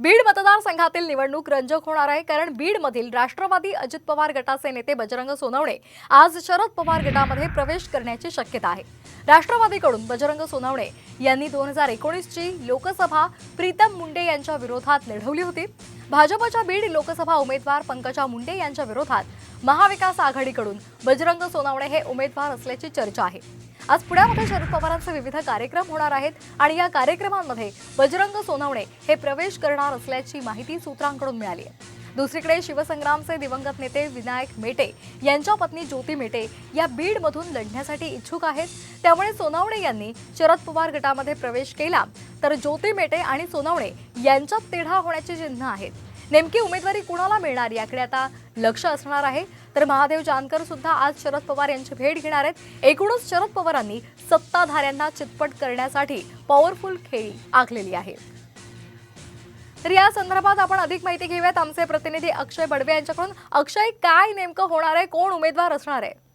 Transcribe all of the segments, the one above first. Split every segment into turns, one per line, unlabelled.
बीड मतदारसंघातील निवडणूक रंजक होणार आहे कारण बीडमधील राष्ट्रवादी अजित पवार गटाचे नेते बजरंग सोनवणे आज शरद पवार गटामध्ये प्रवेश करण्याची शक्यता आहे. राष्ट्रवादीकडून बजरंग सोनवणे यांनी दोन हजार एकोणीसची लोकसभा प्रीतम मुंडे यांच्या विरोधात लढवली होती. भाजपच्या बीड लोकसभा उमेदवार पंकजा मुंडे यांच्या विरोधात महाविकास आघाडीकडून बजरंग सोनवणे हे उमेदवार असल्याची चर्चा आहे. आज पुण्यामध्ये शरद पवारांचे विविध कार्यक्रम होणार आहेत आणि या कार्यक्रमांमध्ये बजरंग सोनवणे हे प्रवेश करणार असल्याची माहिती सूत्रांकडून मिळाली आहे. दुसरीकडे शिवसंग्रामचे दिवंगत नेते विनायक मेटे यांच्या पत्नी ज्योती मेटे या बीडमधून लढण्यासाठी इच्छुक आहेत. त्यामुळे सोनावणे यांनी शरद पवार गटामध्ये प्रवेश केला. तर ज्योती मेटे आणि सोनावणे यांच्यात तेढा होण्याची चिन्ह आहेत. नेमकी उमेदवारी कुणाला मिळणार याकडे आता लक्ष असणार आहे. तर महादेव जानकर सुद्धा आज शरद पवार यांची भेट घेणार आहेत. एकूणच शरद पवारांनी सत्ताधाऱ्यांना चितपट करण्यासाठी पॉवरफुल खेळी आखलेली आहे. तर या संदर्भात आपण अधिक माहिती घेऊयात. आमचे प्रतिनिधी अक्षय बडवे यांच्याकडून. अक्षय काय नेमकं होणार आहे? कोण उमेदवार असणार आहे?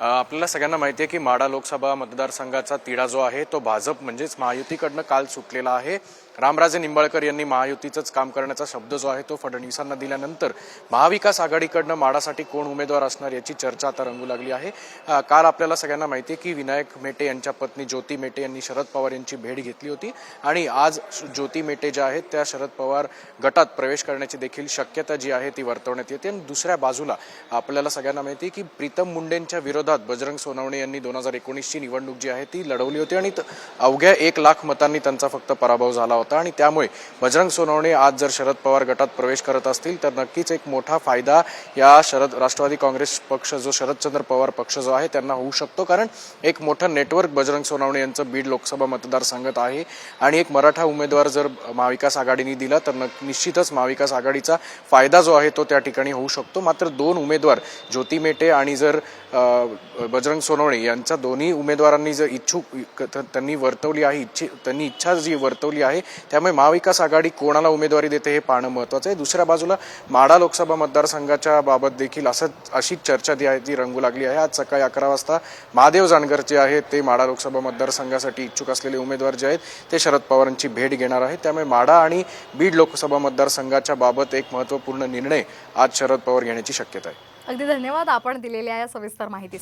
आपल्याला सगळ्यांना माहिती आहे की माडा लोकसभा मतदारसंघाचा तिढा जो आहे तो भाजप म्हणजेच महायुतीकडनं काल सुटलेला आहे. रामराजे निंबाळकर यांनी महायुतीचंच काम करण्याचा शब्द जो आहे तो फडणवीसांना दिल्यानंतर महाविकास आघाडीकडनं माडासाठी कोण उमेदवार असणार याची चर्चा आता रंगू लागली आहे. काल आपल्याला सगळ्यांना माहिती आहे की विनायक मेटे यांच्या पत्नी ज्योती मेटे यांनी शरद पवार यांची भेट घेतली होती आणि आज ज्योती मेटे ज्या आहेत त्या शरद पवार गटात प्रवेश करण्याची देखील शक्यता जी आहे ती वर्तवण्यात येते. आणि दुसऱ्या बाजूला आपल्याला सगळ्यांना माहिती आहे की प्रीतम मुंडेंच्या विरोधात बजरंग सोनवणे यांनी दोन हजार एकोणीसची निवडणूक जी आहे ती लढवली होती आणि अवघ्या एक लाख मतांनी त्यांचा फक्त पराभव झाला होता. आणि त्यामुळे बजरंग सोनवणे आज जर शरद पवार गटात प्रवेश करत असतील तर नक्कीच एक मोठा फायदा या शरद राष्ट्रवादी काँग्रेस पक्ष जो शरदचंद्र पवार पक्ष जो आहे त्यांना होऊ शकतो. कारण एक मोठं नेटवर्क बजरंग सोनवणे यांचं बीड लोकसभा मतदारसंघात आहे. आणि एक मराठा उमेदवार जर महाविकास आघाडीने दिला तर निश्चितच महाविकास आघाडीचा फायदा जो आहे तो त्या ठिकाणी होऊ शकतो. मात्र दोन उमेदवार ज्योती मेटे आणि जर बजरंग सोनवणे यांच्या दोन्ही उमेदवारांनी जर इच्छुक त्यांनी वर्तवली आहे इच्छी त्यांनी इच्छा जी वर्तवली आहे त्यामुळे महाविकास आघाडी कोणाला उमेदवारी देते हे पाहणं महत्त्वाचं आहे. दुसऱ्या बाजूला माडा लोकसभा मतदारसंघाच्या बाबत देखील असंच अशीच चर्चा जी आहे ती रंगू लागली आहे. आज सकाळी अकरा वाजता महादेव जानकर जे आहेत ते माडा लोकसभा मतदारसंघासाठी इच्छुक असलेले उमेदवार जे आहेत ते शरद पवारांची भेट घेणार आहेत. त्यामुळे माडा आणि बीड लोकसभा मतदारसंघाच्या बाबत एक महत्त्वपूर्ण निर्णय आज शरद पवार घेण्याची शक्यता आहे.
अगदी धन्यवाद आपण दिलेल्या या सविस्तर माहितीसाठी.